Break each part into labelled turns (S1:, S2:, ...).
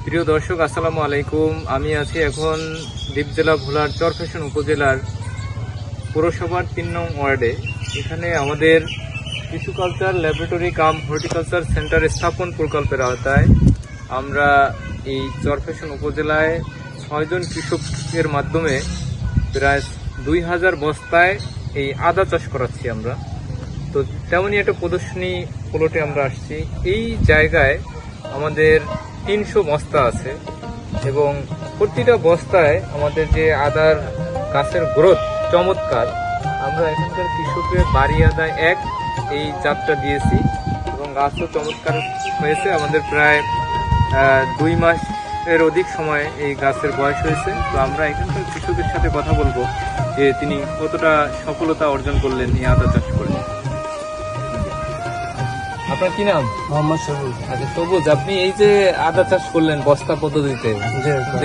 S1: প্রিয় দর্শক, আসসালামু আলাইকুম। আমি আছি এখন দ্বীপ জেলা ভোলার চরফেশন উপজেলার পৌরসভার তিন নং ওয়ার্ডে। এখানে আমাদের tissue culture laboratory cum horticulture centre স্থাপন প্রকল্পের আওতায় আমরা এই চরফেশন উপজেলায় ছয়জন কৃষকের মাধ্যমে প্রায় দুই হাজার বস্তায় এই আদা চাষ করাচ্ছি আমরা। তো তেমনই একটা প্রদর্শনী প্লটে আমরা আসছি। এই জায়গায় আমাদের তিনশো বস্তা আছে এবং প্রতিটা বস্তায় আমাদের যে আদার গাছের গ্রোথ চমৎকার। আমরা এখানকার কৃষকের বাড়ি আদায় এক, এই জাতটা দিয়েছি এবং গাছও চমৎকার হয়েছে। আমাদের প্রায় দুই মাসের অধিক সময় এই গাছের বয়স হয়েছে। তো আমরা এখানকার কৃষকের সাথে কথা বলব যে তিনি কতটা সফলতা অর্জন করলেন এই আদা চাষ করে। আপনার কি নাম?
S2: মোহাম্মদ সবুজ
S1: আচ্ছা সবুজ আপনি এই যে আদা চাষ করলেন বস্তা পদ্ধতিতে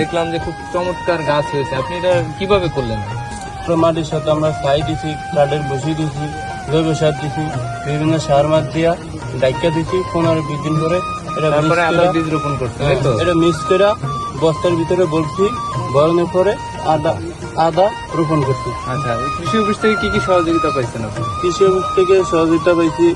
S1: দেখলাম যে খুব চমৎকার গাছ হয়েছে। আপনি এটা কীভাবে করলেন?
S2: মাটির সাথে আমরা সাই দিছি কাঠের বসিয়ে দিছি জৈব সার দিছি বিভিন্ন সার মার দিয়া ডাইকা দিছি পনেরো বিশ দিন করে এটা
S1: তারপরে আদা বীজ রোপণ করতে
S2: এটা মিক্স করে বস্তার ভিতরে বলছি গরমের পরে আদা আদা রোপণ করছি।
S1: আচ্ছা কৃষি অফিস থেকে কি কি সহযোগিতা পাইছেন আপনি?
S2: কৃষি অফিস থেকে সহযোগিতা পাইছি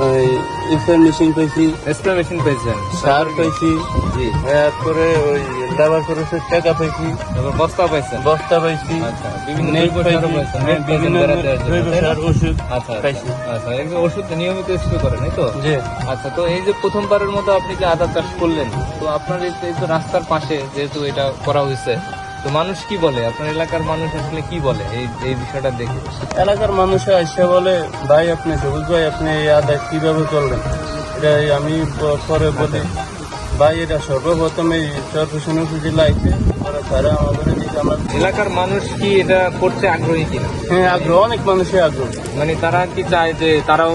S2: স্প্রে মেশিন পাইছি।
S1: স্প্রে মেশিন পেয়েছেন
S2: সার পাইছি।
S1: জি।
S2: এরপরে ওই লেবার টাকা
S1: তারপর বস্তা
S2: বস্তা
S1: আচ্ছা বিভিন্ন
S2: বিভিন্ন? সার ওষুধ
S1: আচ্ছা আচ্ছা। ওষুধ নিয়মিত স্প্রে করেন তো? আচ্ছা তো এই যে প্রথমবারের মতো আপনি যে আদা চাষ করলেন তো আপনার এই তো রাস্তার পাশে যেহেতু এটা করা হয়েছে তো মানুষ কি বলে? আপনার এলাকার মানুষ আসলে কি বলে? এই এই বিষয়টা দেখে।
S2: এলাকার মানুষ এসে বলে, ভাই, আপনি সবুজ ভাই, আপনি এই আদায় কীভাবে করলেন? এটা আমি পরে বলি। ভাই এটা সর্বপ্রথম এই তারা আমাদের
S1: এলাকার মানুষ কি এটা করতে আগ্রহী কিনা?
S2: হ্যাঁ আগ্রহ অনেক মানুষের আগ্রহ।
S1: মানে তারা কি চায় যে তারাও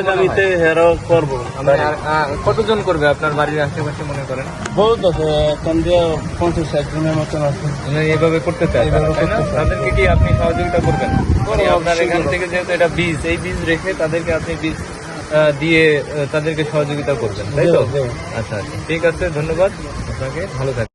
S2: আগামীতে হেরো করব।
S1: কতজন করবে আপনার বাড়ির আশেপাশে মনে করেন?
S2: বহুত আছে এখন দিয়ে পঞ্চাশ ষাট জনের মতন আছে।
S1: মানে এইভাবে করতে না? তাদেরকে কি আপনি সহযোগিতা করবেন? মানে আপনার এখান থেকে যেহেতু এটা বীজ এই বীজ রেখে তাদেরকে আপনি বীজ দিয়ে তাদেরকে সহযোগিতা করবেন তাই তো। আচ্ছা আচ্ছা। ঠিক আছে ধন্যবাদ আপনাকে। ভালো থাকবেন।